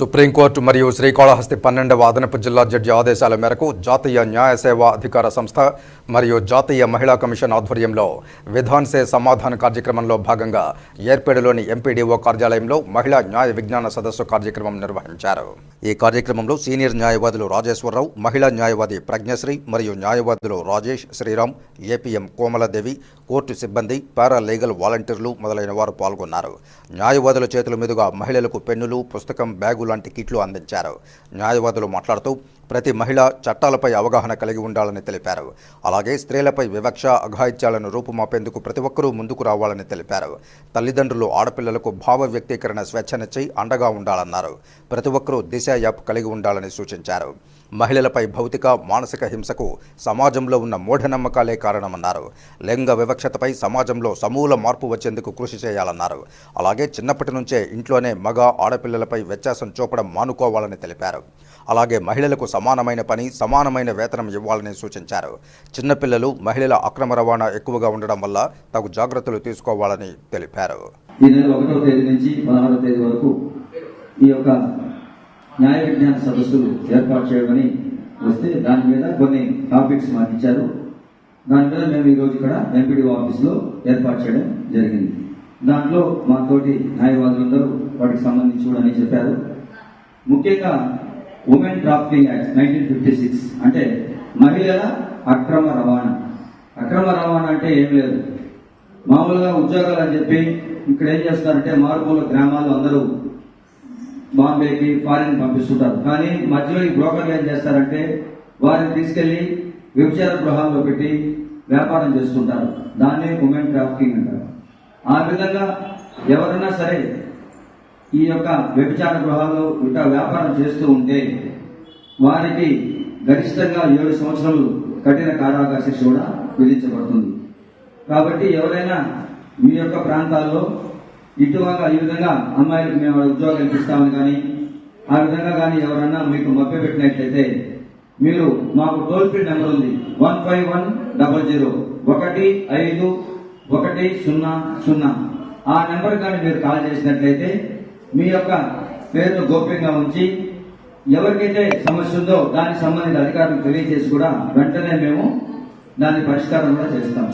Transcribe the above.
Supreme court మరియు శ్రీకాళహస్తి పన్నెండవ అదనపు జిల్లా జడ్జి ఆదేశాల మేరకు జాతీయ న్యాయ సేవా అధికార సంస్థ మరియు జాతీయ మహిళా కమిషన్ ఆధ్వర్యంలో విధాన్ సే కార్యక్రమంలో భాగంగా ఏర్పేడులోని ఎంపీడీఓ కార్యాలయంలో మహిళా న్యాయ విజ్ఞాన సదస్సు కార్యక్రమం నిర్వహించారు. ఈ కార్యక్రమంలో సీనియర్ న్యాయవాదులు రాజేశ్వరరావు మహిళా న్యాయవాది ప్రజ్ఞశ్రీ మరియు న్యాయవాదులు రాజేష్ శ్రీరామ్ ఏపీఎం కోమలదేవి కోర్టు సిబ్బంది పారాలీగల్ వాలంటీర్లు మొదలైన వారు పాల్గొన్నారు. న్యాయవాదుల చేతుల మీదుగా మహిళలకు పెన్నులు పుస్తకం బ్యాగులు లాంటి కిట్లు అందించారు. న్యాయవాదులు మాట్లాడుతూ ప్రతి మహిళ చట్టాలపై అవగాహన కలిగి ఉండాలని తెలిపారు. అలాగే స్త్రీలపై వివక్ష అఘాయిత్యాలను రూపుమాపేందుకు ప్రతి ఒక్కరూ ముందుకు రావాలని తెలిపారు. తల్లిదండ్రులు ఆడపిల్లలకు భావ వ్యక్తీకరణ స్వేచ్ఛనిచ్చి అండగా ఉండాలన్నారు. ప్రతి ఒక్కరూ దిశ యాప్ కలిగి ఉండాలని సూచించారు. మహిళలపై భౌతిక మానసిక హింసకు సమాజంలో ఉన్న మూఢనమ్మకాలే కారణమన్నారు. లింగ వివక్షతపై సమాజంలో సమూల మార్పు వచ్చేందుకు కృషి చేయాలన్నారు. అలాగే చిన్నప్పటి నుంచే ఇంట్లోనే మగ ఆడపిల్లలపై వ్యత్యాసం చూపడం మానుకోవాలని తెలిపారు. అలాగే మహిళలకు సమానమైన పని సమానమైన వేతనం ఇవ్వాలని సూచించారు. చిన్నపిల్లలు మహిళల అక్రమ రవాణా ఎక్కువగా ఉండడం వల్ల తగు జాగ్రత్తలు తీసుకోవాలని తెలిపారు. ఈ నెల ఒకటో తేదీ నుంచి పదహారో తేదీ వరకు ఈ యొక్క న్యాయ విజ్ఞాన సదస్సులు ఏర్పాటు చేయమని వస్తే దాని మీద కొన్ని టాపిక్స్ మాకు ఇచ్చారు. దాని మీద మేము ఈరోజు ఇక్కడ ఎంపీడీ ఆఫీస్లో ఏర్పాటు చేయడం జరిగింది. దాంట్లో మా తోటి న్యాయవాదులందరూ వాటికి సంబంధించి కూడా అని చెప్పారు. ముఖ్యంగా women trafficking act nineteen fifty six అంటే మహిళల అక్రమ రవాణా. అక్రమ రవాణా అంటే ఏం లేదు. మామూలుగా ఉద్యోగాలు అని చెప్పి ఇక్కడ ఏం చేస్తారంటే మారుమూల గ్రామాల్లో అందరూ బాంబేకి ఫారిన్ పంపిస్తుంటారు. కానీ మధ్యలో ఈ బ్రోకర్లు ఏం చేస్తారంటే వారిని తీసుకెళ్ళి వ్యభిచార గృహాల్లో పెట్టి వ్యాపారం చేస్తుంటారు. దాన్నే ఉమెన్ ట్రాఫికింగ్ అంటారు. ఆ విధంగా ఎవరైనా సరే ఈ యొక్క వ్యభిచార గృహాల్లో ఇట్లా వ్యాపారం చేస్తూ ఉంటే వారికి గరిష్టంగా ఏడు సంవత్సరాలు కఠిన కారాగార శిక్ష కూడా విధించబడుతుంది. కాబట్టి ఎవరైనా మీ యొక్క ప్రాంతాల్లో ఇటువగా ఈ విధంగా అమ్మాయిలకు మేము ఉద్యోగాలు ఇప్పిస్తామని కానీ ఆ విధంగా కానీ ఎవరన్నా మీకు మభ్య పెట్టినట్లయితే మీరు మాకు టోల్ ఫ్రీ నెంబర్ ఉంది. One five one double zero. ఒకటి ఐదు ఒకటి సున్నా సున్నా. ఆ నెంబర్ కానీ మీరు కాల్ చేసినట్లయితే మీ యొక్క పేరును గోప్యంగా ఉంచి ఎవరికైతే సమస్య ఉందో దానికి సంబంధించిన అధికారులకు తెలియజేసి కూడా వెంటనే మేము దాని పరిష్కారం కూడా చేస్తాం.